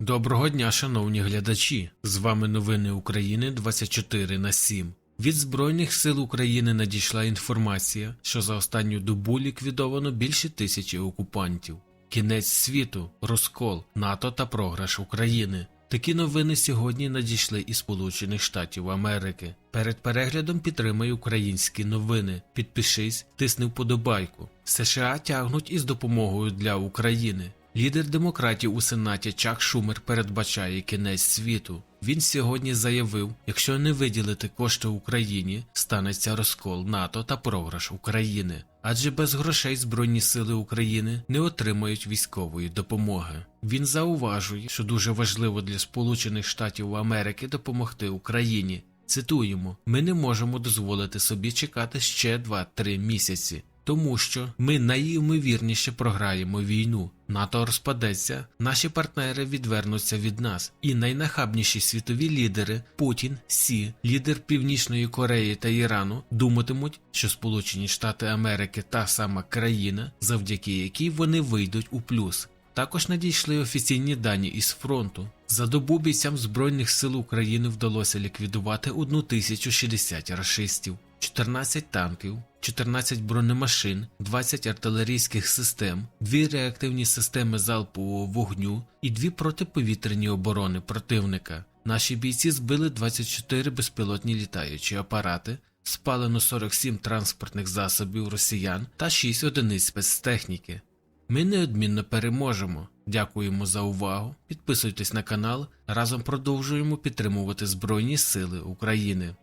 Доброго дня, шановні глядачі! З вами новини України 24 на 7. Від Збройних сил України надійшла інформація, що за останню добу ліквідовано більше тисячі окупантів. Кінець світу, розкол, НАТО та програш України. Такі новини сьогодні надійшли із Сполучених Штатів Америки. Перед переглядом підтримай українські новини. Підпишись, тисни вподобайку. США тягнуть із допомогою для України. Лідер демократів у Сенаті Чак Шумер передбачає кінець світу. Він сьогодні заявив, якщо не виділити кошти Україні, станеться розкол НАТО та програш України. Адже без грошей Збройні сили України не отримають військової допомоги. Він зауважує, що дуже важливо для Сполучених Штатів Америки допомогти Україні. Цитуємо: ми не можемо дозволити собі чекати ще 2-3 місяці. Тому що ми найімовірніше програємо війну, НАТО розпадеться, наші партнери відвернуться від нас, і найнахабніші світові лідери Путін, Сі, лідер Північної Кореї та Ірану думатимуть, що Сполучені Штати Америки та сама країна, завдяки якій вони вийдуть у плюс. Також надійшли офіційні дані із фронту. За добу бійцям Збройних сил України вдалося ліквідувати 1060 рашистів, 14 танків, 14 бронемашин, 20 артилерійських систем, 2 реактивні системи залпового вогню і 2 протиповітряні оборони противника. Наші бійці збили 24 безпілотні літаючі апарати, спалено 47 транспортних засобів росіян та 6 одиниць спецтехніки. Ми неодмінно переможемо. Дякуємо за увагу. Підписуйтесь на канал. Разом продовжуємо підтримувати Збройні Сили України.